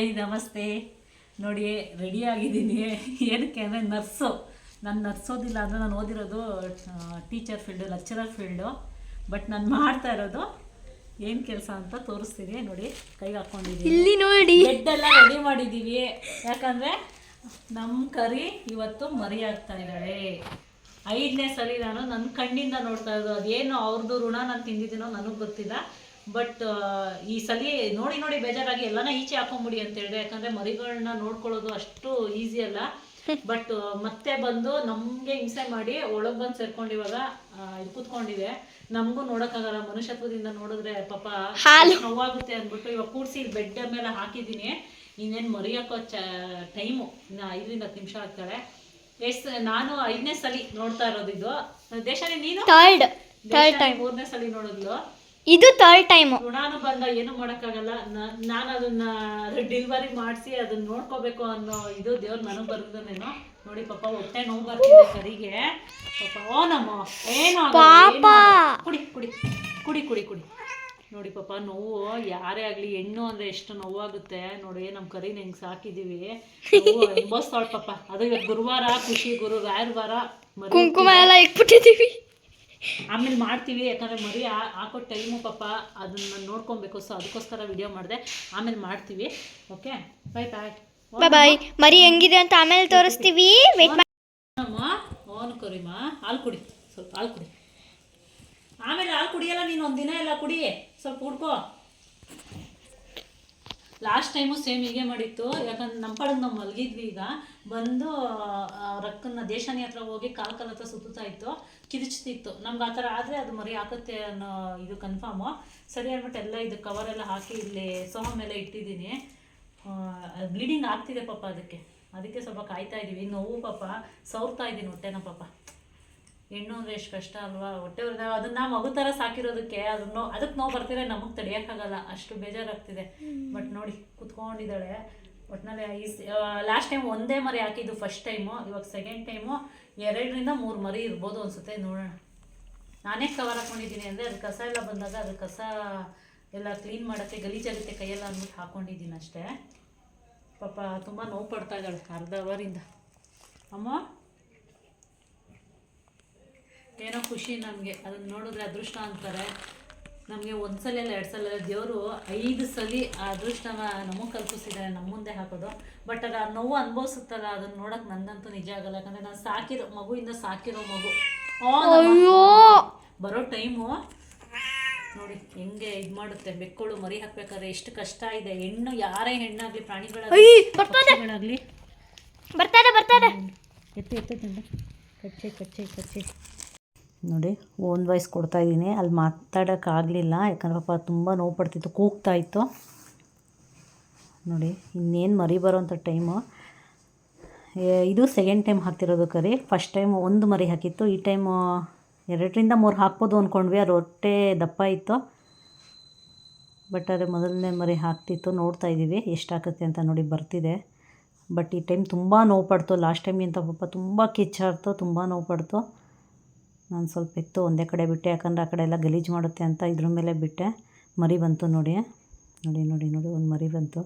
Hi ನಮಸ್ತೆ. ನೋಡಿ ready ಆಗಿದ್ದೀನಿ. ಏನಕ್ಕೆ ಅಂದರೆ ನರ್ಸು? ನಾನು ನರ್ಸೋದಿಲ್ಲ ಅಂದರೆ ನಾನು ಓದಿರೋದು teacher field lecturer field but ನಾನು ಮಾಡ್ತಾ ಇರೋದು ಏನು ಕೆಲಸ ಅಂತ ತೋರಿಸ್ತೀನಿ. ನೋಡಿ ಕೈಗೆ ಹಾಕ್ಕೊಂಡಿದ್ದೀನಿ ಇಲ್ಲಿ ನೋಡಿ. ಬೆಡ್ಡೆಲ್ಲ ರೆಡಿ ಮಾಡಿದ್ದೀವಿ ಯಾಕಂದರೆ ನಮ್ಮ ಕರಿ ಇವತ್ತು ಮರಿ ಆಗ್ತಾ ಇದ್ದಾಳೆ ಐದನೇ ಸಲ ನಾನು ನನ್ನ ಕಣ್ಣಿಂದ ನೋಡ್ತಾ ಇರೋದು. ಅದೇನು ಅವ್ರದ್ದು ಋಣ ನಾನು ತಿಂದಿದ್ದೀನೋ ನನಗೆ ಗೊತ್ತಿಲ್ಲ. ಬಟ್ ಈ ಸಲ ನೋಡಿ ನೋಡಿ ಬೇಜಾರಾಗಿ ಎಲ್ಲಾನ ಈಚೆ ಹಾಕೊಂಬಿಡಿ ಅಂತ ಹೇಳಿದೆ. ಯಾಕಂದ್ರೆ ಮರಿಗಳನ್ನ ನೋಡ್ಕೊಳ್ಳೋದು ಅಷ್ಟು ಈಸಿ ಅಲ್ಲ. ಬಟ್ ಮತ್ತೆ ಬಂದು ನಮ್ಗೆ ಹಿಂಸೆ ಮಾಡಿ ಒಳಗ್ ಬಂದು ಸೇರ್ಕೊಂಡು ಇವಾಗ ಇದು ಕುತ್ಕೊಂಡಿದೆ. ನಮಗೂ ನೋಡಕ್ಕಾಗಲ್ಲ. ಮನುಷ್ಯತ್ವದಿಂದ ನೋಡಿದ್ರೆ ಪಾಪ ನೋವಾಗುತ್ತೆ ಅಂದ್ಬಿಟ್ಟು ಇವಾಗ ಕೂರ್ಸಿ ಇಲ್ಲಿ ಬೆಡ್ ಮೇಲೆ ಹಾಕಿದ್ದೀನಿ. ಇನ್ನೇನು ಮರಿಯಕ್ಕೋ ಚ ಟೈಮು ಇನ್ನು ಐದರಿಂದ ಹತ್ತು ನಿಮಿಷ ಆಗ್ತಾಳೆ ಎಷ್ಟು ನಾನು ಐದನೇ ಸಲಿ ನೋಡ್ತಾ ಇರೋದು ಇದು. ದೇಶನೇ ನೀನು? ಮೂರನೇ ಸಲಿ ನೋಡಿದ್ಲು. ಇದು ಥರ್ಡ್ ಟೈಮು ಋಣಾನು ಬಂದ ಏನು ಮಾಡೋಕ್ಕಾಗಲ್ಲ. ನಾನು ಅದನ್ನ ಡೆಲಿವರಿ ಮಾಡಿಸಿ ಅದನ್ನ ನೋಡ್ಕೋಬೇಕು ಅನ್ನೋ ಇದು ದೇವ್ರ ನನಗೆ ಬರ್ತದೇನೋ ನೋಡಿ ಪಾಪ ಹೊಟ್ಟೆ ನೋವು ಬರ್ತಿದೆ ಸರಿಗೆ. ಪಾಪ ಓ ನಮ್ಮ ಏನು ಪಾಪ. ಕುಡಿ ಕುಡಿ ಕುಡಿ ಕುಡಿ ಕುಡಿ. ನೋಡಿ ಪಾಪ ನೋವು ಯಾರೇ ಆಗಲಿ ಹೆಣ್ಣು ಅಂದರೆ ಎಷ್ಟು ನೋವಾಗುತ್ತೆ. ನೋಡಿ ನಮ್ಮ ಕರಿನ ಹೆಂಗೆ ಸಾಕಿದ್ದೀವಿ ಎಂಬಸ್ತಾಳು ಪಾಪ. ಅದು ಇವತ್ತು ಗುರುವಾರ ಖುಷಿ ಗುರು ರಾಯರ್ ವಾರ ಮರಿ ಕುಂಕುಮ ಎಲ್ಲ ಇಟ್ಬಿಟ್ಟಿದ್ದೀವಿ ಆಮೇಲೆ ಮಾಡ್ತೀವಿ ಯಾಕಂದರೆ ಮರಿ ಆ- ಹಾಕೋ ಟೈಮು ಪಾಪ ಅದನ್ನ ನೋಡ್ಕೊಬೇಕು. ಸೊ ಅದಕ್ಕೋಸ್ಕರ ವಿಡಿಯೋ ಮಾಡಿದೆ. ಆಮೇಲೆ ಮಾಡ್ತೀವಿ. ಓಕೆ ಬಾಯ್ ಬಾಯ್ ಬಾಯ್ ಬಾಯ್ ಮರಿ ಹೆಂಗಿದೆ ಅಂತ ಆಮೇಲೆ ತೋರಿಸ್ತೀವಿ. ವೇಟ್ ಅಮ್ಮ ಓನ್ ಕರಿಮ್ಮ ಹಾಲು ಕುಡಿ. ಸ್ವಲ್ಪ ಹಾಲು ಕುಡಿ. ಆಮೇಲೆ ಹಾಲು ಕುಡಿಯಲ್ಲ ನೀನು? ಒಂದು ದಿನ ಎಲ್ಲ ಕುಡಿ. ಸ್ವಲ್ಪ ಹುಡ್ಕೋ ಲಾಸ್ಟ್ ಟೈಮು ಸೇಮ್ ಹೀಗೆ ಮಾಡಿತ್ತು. ಯಾಕಂದ್ರೆ ನಮ್ಮ ಪಾಡಿಗೆ ನಾವು ಮಲಗಿದ್ವಿ ಈಗ. ಬಂದು ರಕ್ಕನ ದೇಶಾನಿ ಹತ್ರ ಹೋಗಿ ಕಾಲ್ ಕಾಲ್ ಹತ್ರ ಸುತ್ತಾ ಇತ್ತು. ಕಿರಿಚ್ತಿತ್ತು. ನಮ್ಗೆ ಆ ಥರ ಆದರೆ ಅದು ಮರಿ ಹಾಕುತ್ತೆ ಅನ್ನೋ ಇದು ಕನ್ಫರ್ಮು ಸರಿ ಅಂದ್ಬಿಟ್ಟು ಎಲ್ಲ ಇದು ಕವರ್ ಎಲ್ಲ ಹಾಕಿ ಇಲ್ಲಿ ಸೋಹ ಮೇಲೆ ಇಟ್ಟಿದ್ದೀನಿ. ಬ್ಲೀಡಿಂಗ್ ಆಗ್ತಿದೆ ಪಾಪ ಅದಕ್ಕೆ. ಅದಕ್ಕೆ ಸ್ವಲ್ಪ ಕಾಯ್ತಾ ಇದ್ದೀವಿ ನೋವು ಪಾಪ. ಸೌರ್ತಾ ಇದ್ದೀನಿ ಹೊಟ್ಟೆನ ಪಾಪ. ಹೆಣ್ಣು ಅಂದರೆ ಎಷ್ಟು ಕಷ್ಟ ಅಲ್ವಾ? ಹೊಟ್ಟೆ ಉರಿದ ಅದನ್ನ ಮಗು ಥರ ಸಾಕಿರೋದಕ್ಕೆ ಅದನ್ನ ಅದಕ್ಕೆ ನೋವು ಬರ್ತಿದ್ರೆ ನಮಗೆ ತಡೆಯೋಕ್ಕಾಗಲ್ಲ. ಅಷ್ಟು ಬೇಜಾರಾಗ್ತಿದೆ. ಬಟ್ ನೋಡಿ ಕುತ್ಕೊಂಡಿದ್ದಾಳೆ. ಒಟ್ಟಿನಲ್ಲಿ ಈ ಲಾಸ್ಟ್ ಟೈಮ್ ಒಂದೇ ಮರಿ ಹಾಕಿದ್ದು ಫಸ್ಟ್ ಟೈಮು ಇವಾಗ ಸೆಕೆಂಡ್ ಟೈಮು ಎರಡರಿಂದ ಮೂರು ಮರಿ ಇರ್ಬೋದು ಅನ್ಸುತ್ತೆ ನೋಡೋಣ. ನಾನೇ ಕವರ್ ಹಾಕೊಂಡಿದ್ದೀನಿ ಅಂದರೆ ಅದು ಕಸ ಎಲ್ಲ ಬಂದಾಗ ಅದು ಕಸ ಎಲ್ಲ ಕ್ಲೀನ್ ಮಾಡೋಕ್ಕೆ ಗಲೀಜಾಗುತ್ತೆ ಕೈಯೆಲ್ಲ ಅಂದ್ಬಿಟ್ಟು ಹಾಕೊಂಡಿದ್ದೀನಿ ಅಷ್ಟೇ. ಪಾಪ ತುಂಬ ನೋವು ಪಡ್ತಾ ಇದ್ದಾಳೆ ಅರ್ಧ ಅವರಿಂದ. ಅಮ್ಮ? ಏನೋ ಖುಷಿ ನಮಗೆ. ಅದನ್ನು ನೋಡಿದ್ರೆ ಅದೃಷ್ಟ ಅಂತಾರೆ. ನಮಗೆ ಒಂದ್ಸಲ ಎಲ್ಲ ಎರಡು ಸಲ ದೇವರು ಐದು ಸಲ ಆ ಅದೃಷ್ಟನ ನಮಗೆ ಕಲ್ಪಿಸಿದ್ದಾರೆ ನಮ್ಮ ಮುಂದೆ ಹಾಕೋದು. ಬಟ್ ಅದು ಆ ನೋವು ಅನುಭವಿಸುತ್ತಲ್ಲ ಅದನ್ನ ನೋಡೋಕೆ ನಂದಂತೂ ನಿಜ ಆಗಲ್ಲ. ಯಾಕಂದರೆ ನಾನು ಸಾಕಿರೋ ಮಗುವಿಂದ ಸಾಕಿರೋ ಮಗು. ಬರೋ ಟೈಮು ನೋಡಿ ಹೆಂಗೆ ಇದು ಮಾಡುತ್ತೆ. ಬೆಕ್ಕಳು ಮರಿ ಹಾಕ್ಬೇಕಾದ್ರೆ ಎಷ್ಟು ಕಷ್ಟ ಇದೆ. ಹೆಣ್ಣು ಯಾರೇ ಹೆಣ್ಣಾಗ್ಲಿ ಪ್ರಾಣಿಗಳಾಗಲಿ ಬರ್ತದೆ. ಎತ್ತು ಎತ್ತು ತಂಡ ಕಚ್ಚೆ ಕಚ್ಚೆ ಕಚ್ಚೆ. ನೋಡಿ, ಓನ್ ವಾಯ್ಸ್ ಕೊಡ್ತಾ ಇದ್ದೀನಿ. ಅಲ್ಲಿ ಮಾತಾಡೋಕ್ಕಾಗಲಿಲ್ಲ ಯಾಕಂದ್ರೆ ಪಾಪ ತುಂಬ ನೋವು ಪಡ್ತಿತ್ತು, ಕೂಗ್ತಾ ಇತ್ತು. ನೋಡಿ, ಇನ್ನೇನು ಮರಿ ಬರೋಂಥ ಟೈಮು ಇದು ಸೆಕೆಂಡ್ ಟೈಮ್ ಹಾಕ್ತಿರೋದು ಕರಿ. ಫಸ್ಟ್ ಟೈಮ್ ಒಂದು ಮರಿ ಹಾಕಿತ್ತು. ಈ ಟೈಮು ಎರಡರಿಂದ ಮೂರು ಹಾಕ್ಬೋದು ಅಂದ್ಕೊಂಡ್ವಿ ಅದು ಹೊಟ್ಟೆ ದಪ್ಪ ಇತ್ತು. ಬಟ್ ಅದೇ ಮೊದಲನೇ ಮರಿ ಹಾಕ್ತಿತ್ತು. ನೋಡ್ತಾ ಇದ್ದೀವಿ ಎಷ್ಟು ಹಾಕುತ್ತೆ ಅಂತ ನೋಡಿ ಬರ್ತಿದೆ. ಬಟ್ ಈ ಟೈಮ್ ತುಂಬ ನೋವು ಪಡ್ತು. ಲಾಸ್ಟ್ ಟೈಮ್ಗಿಂತ ಪಾಪ ತುಂಬ ಕಿಚ್ಚಾಡ್ತು, ತುಂಬ ನೋವು ಪಡ್ತು. ನಾನು ಸ್ವಲ್ಪ ಎತ್ತು ಒಂದೇ ಕಡೆ ಬಿಟ್ಟೆ, ಯಾಕಂದರೆ ಆ ಕಡೆ ಎಲ್ಲ ಗಲೀಜು ಮಾಡುತ್ತೆ ಅಂತ ಇದ್ರ ಮೇಲೆ ಬಿಟ್ಟೆ. ಮರಿ ಬಂತು ನೋಡಿ ನೋಡಿ ನೋಡಿ ನೋಡಿ, ಒಂದು ಮರಿ ಬಂತು.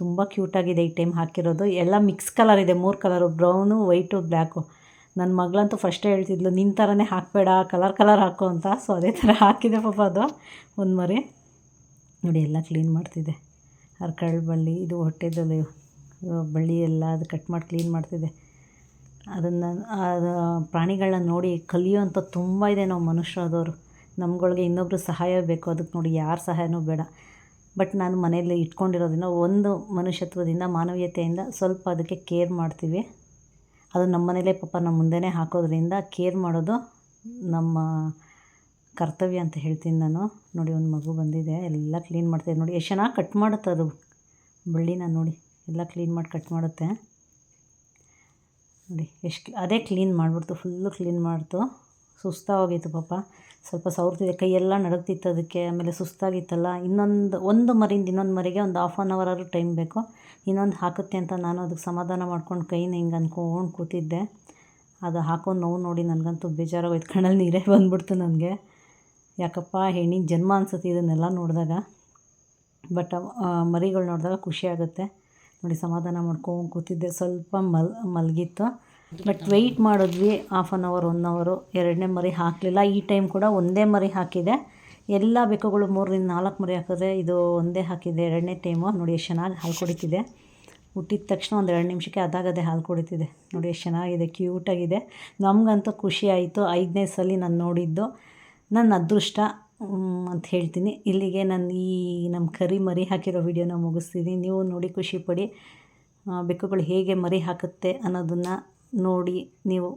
ತುಂಬ ಕ್ಯೂಟಾಗಿದೆ ಈ ಟೈಮ್ ಹಾಕಿರೋದು. ಎಲ್ಲ ಮಿಕ್ಸ್ ಕಲರ್ ಇದೆ, ಮೂರು ಕಲರು ಬ್ರೌನು ವೈಟು ಬ್ಲ್ಯಾಕು ನನ್ನ ಮಗಳಂತೂ ಫಸ್ಟೇ ಹೇಳ್ತಿದ್ಲು ನಿನ್ನ ಥರನೇ ಹಾಕಬೇಡ ಕಲರ್ ಕಲರ್ ಹಾಕು ಅಂತ. ಸೊ ಅದೇ ಥರ ಹಾಕಿದೆ ಪಾಪ ಅದು, ಒಂದು ಮರಿ. ನೋಡಿ, ಎಲ್ಲ ಕ್ಲೀನ್ ಮಾಡ್ತಿದೆ. ಅರ್ಕಳ್ಳು ಬಳ್ಳಿ, ಇದು ಹೊಟ್ಟೆದಲ್ಲಿ ಬಳ್ಳಿ ಎಲ್ಲ ಅದು ಕಟ್ ಮಾಡಿ ಕ್ಲೀನ್ ಮಾಡ್ತಿದೆ. ಅದನ್ನು ಪ್ರಾಣಿಗಳನ್ನ ನೋಡಿ ಕಲಿಯೋಂಥ ತುಂಬ ಇದೆ ನಾವು ಮನುಷ್ಯರಾದವರು ನಮ್ಗಳಿಗೆ ಇನ್ನೊಬ್ಬರು ಸಹಾಯ ಬೇಕು ಅದಕ್ಕೆ ನೋಡಿ ಯಾರ ಸಹಾಯನೂ ಬೇಡ. ಬಟ್ ನಾನು ಮನೆಯಲ್ಲಿ ಇಟ್ಕೊಂಡಿರೋದಿನ ಒಂದು ಮನುಷ್ಯತ್ವದಿಂದ, ಮಾನವೀಯತೆಯಿಂದ ಸ್ವಲ್ಪ ಅದಕ್ಕೆ ಕೇರ್ ಮಾಡ್ತೀವಿ. ಅದು ನಮ್ಮ ಮನೇಲೇ ಪಾಪ ನಮ್ಮ ಮುಂದೆನೇ ಹಾಕೋದ್ರಿಂದ ಕೇರ್ ಮಾಡೋದು ನಮ್ಮ ಕರ್ತವ್ಯ ಅಂತ ಹೇಳ್ತೀನಿ ನಾನು. ನೋಡಿ, ಒಂದು ಮಗು ಬಂದಿದೆ, ಎಲ್ಲ ಕ್ಲೀನ್ ಮಾಡ್ತಿದೆ. ನೋಡಿ ಎಷ್ಟು ಚೆನ್ನಾಗಿ ಕಟ್ ಮಾಡುತ್ತೆ ಅದು ಬಳ್ಳಿನ ನೋಡಿ. ಎಲ್ಲ ಕ್ಲೀನ್ ಮಾಡಿ ಕಟ್ ಮಾಡುತ್ತೆ. ನೋಡಿ, ಎಷ್ಟು ಅದೇ ಕ್ಲೀನ್ ಮಾಡಿಬಿಡ್ತು ಫುಲ್ಲು ಕ್ಲೀನ್ ಮಾಡ್ತು. ಸುಸ್ತಾಗೋಗಿತ್ತು ಪಾಪ. ಸ್ವಲ್ಪ ಸವರ್ತಿದೆ, ಕೈಯೆಲ್ಲ ನಡಗ್ತಿತ್ತು ಅದಕ್ಕೆ, ಆಮೇಲೆ ಸುಸ್ತಾಗಿತ್ತಲ್ಲ. ಇನ್ನೊಂದು, ಒಂದು ಮರಿಂದ ಇನ್ನೊಂದು ಮರಿಗೆ ಒಂದು ಹಾಫ್ ಆನ್ ಅವರ್ ಆದರೂ ಟೈಮ್ ಬೇಕು. ಇನ್ನೊಂದು ಹಾಕುತ್ತೆ ಅಂತ ನಾನು ಅದಕ್ಕೆ ಸಮಾಧಾನ ಮಾಡ್ಕೊಂಡು ಕೈನ ಹಿಂಗೆ ಅನ್ಕೊಂಡು ಕೂತಿದ್ದೆ. ಅದು ಹಾಕೊಂಡು ನೋವು ನೋಡಿ ನನಗಂತೂ ಬೇಜಾರಾಗೋಯ್ತು. ಕಣ್ಣಲ್ಲಿ ನೀರೇ ಬಂದ್ಬಿಡ್ತು ನನಗೆ. ಯಾಕಪ್ಪ ಹೆಣ್ಣಿನ ಜನ್ಮ ಅನ್ಸುತ್ತೆ ಇದನ್ನೆಲ್ಲ ನೋಡಿದಾಗ. ಬಟ್ ಮರಿಗಳು ನೋಡಿದಾಗ ಖುಷಿ ಆಗುತ್ತೆ. ನೋಡಿ ಸಮಾಧಾನ ಮಾಡ್ಕೊಂಡು ಕೂತಿದ್ದೆ. ಸ್ವಲ್ಪ ಮಲ್, ಮಲಗಿತ್ತು. ಬಟ್ ವೆಯ್ಟ್ ಮಾಡಿದ್ವಿ. Half an hour one hour ಎರಡನೇ ಮರಿ ಹಾಕಲಿಲ್ಲ. ಈ ಟೈಮ್ ಕೂಡ ಒಂದೇ ಮರಿ ಹಾಕಿದೆ. ಎಲ್ಲ ಬೆಕ್ಕುಗಳು ಮೂರರಿಂದ ನಾಲ್ಕು ಮರಿ ಹಾಕಿದ್ರೆ ಇದು ಒಂದೇ ಹಾಕಿದೆ. ಎರಡನೇ ಟೈಮು ನೋಡಿ ಎಷ್ಟು ಚೆನ್ನಾಗಿ ಹಾಲು ಕುಡಿತಿದೆ. ಹುಟ್ಟಿದ ತಕ್ಷಣ ಒಂದು ಎರಡು ನಿಮಿಷಕ್ಕೆ ಅದಾಗದೆ ಹಾಲು ಕುಡಿತಿದೆ. ನೋಡಿ ಎಷ್ಟು ಚೆನ್ನಾಗಿದೆ ಕ್ಯೂಟಾಗಿದೆ ನಮಗಂತೂ ಖುಷಿ ಆಯಿತು. ಐದನೇ ಸಲ ನಾನು ನೋಡಿದ್ದು. ನನ್ನ ಅದೃಷ್ಟ. ಅಂತ ಹೇಳ್ತೀನಿ. ಇಲ್ಲಿಗೆ ನಾನು ಈ ನಮ್ಮ ಕರಿ ಮರಿ ಹಾಕಿರೋ ವಿಡಿಯೋನ ಮುಗಿಸ್ತೀನಿ. ನೀವು ನೋಡಿ ಖುಷಿಪಡಿ ಬೆಕ್ಕುಗಳು ಹೇಗೆ ಮರಿ ಹಾಕುತ್ತೆ ಅನ್ನೋದನ್ನು ನೋಡಿ ನೀವು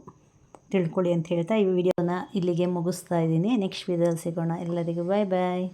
ತಿಳ್ಕೊಳ್ಳಿ ಅಂತ ಹೇಳ್ತಾ ಈ ವಿಡಿಯೋನ ಇಲ್ಲಿಗೆ ಮುಗಿಸ್ತಾ ಇದ್ದೀನಿ. ನೆಕ್ಸ್ಟ್ ವಿಡಿಯೋದಲ್ಲಿ ಸಿಗೋಣ. ಎಲ್ಲರಿಗೂ ಬಾಯ್ ಬಾಯ್